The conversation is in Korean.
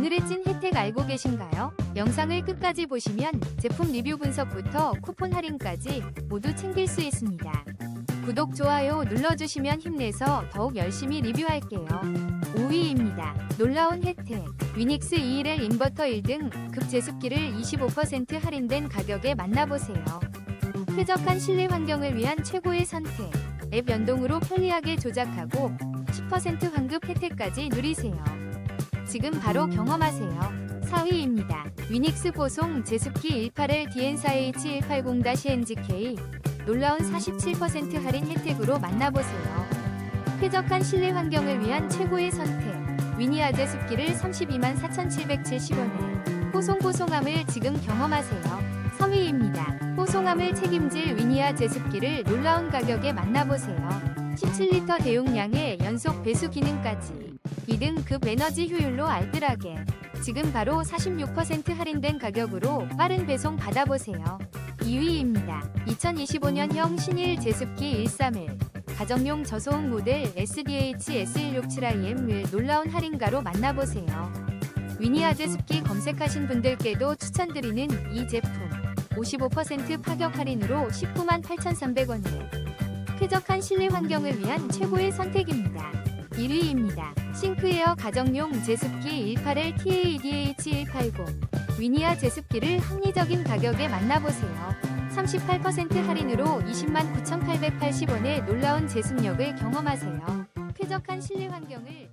오늘의 찐 혜택 알고 계신가요? 영상을 끝까지 보시면 제품 리뷰 분석부터 쿠폰 할인까지 모두 챙길 수 있습니다. 구독, 좋아요 눌러주시면 힘내서 더욱 열심히 리뷰할게요. 5위입니다. 놀라운 혜택. 위닉스 211 인버터 1등 급제습기를 25% 할인된 가격에 만나보세요. 쾌적한 실내 환경을 위한 최고의 선택. 앱 연동으로 편리하게 조작하고 10% 환급 혜택까지 누리세요. 지금 바로 경험하세요. 4위입니다. 위닉스 보송 제습기 181 DN4H180-NGK 놀라운 47% 할인 혜택으로 만나보세요. 쾌적한 실내 환경을 위한 최고의 선택. 위니아 제 습기를 32만 4,770원에 보송보송함을 지금 경험하세요. 3위입니다. 보송함을 책임질 위니아 제습기를 놀라운 가격에 만나보세요. 17리터 대용량의 연속 배수 기능까지 2 등 급 에너지 효율로 알뜰하게 지금 바로 46% 할인된 가격으로 빠른 배송 받아보세요. 2위입니다. 2025년형 신일 제습기 131 가정용 저소음 모델 SDH S167IM을 놀라운 할인가로 만나보세요. 위니아 제습기 검색하신 분들께도 추천드리는 이 제품 55% 파격 할인으로 19만 8,300원에 쾌적한 실내 환경을 위한 최고의 선택입니다. 1위입니다. 싱크에어 가정용 제습기 181 TADH180 위니아 제습기를 합리적인 가격에 만나보세요. 38% 할인으로 20만 9,880원의 놀라운 제습력을 경험하세요. 쾌적한 실내 환경을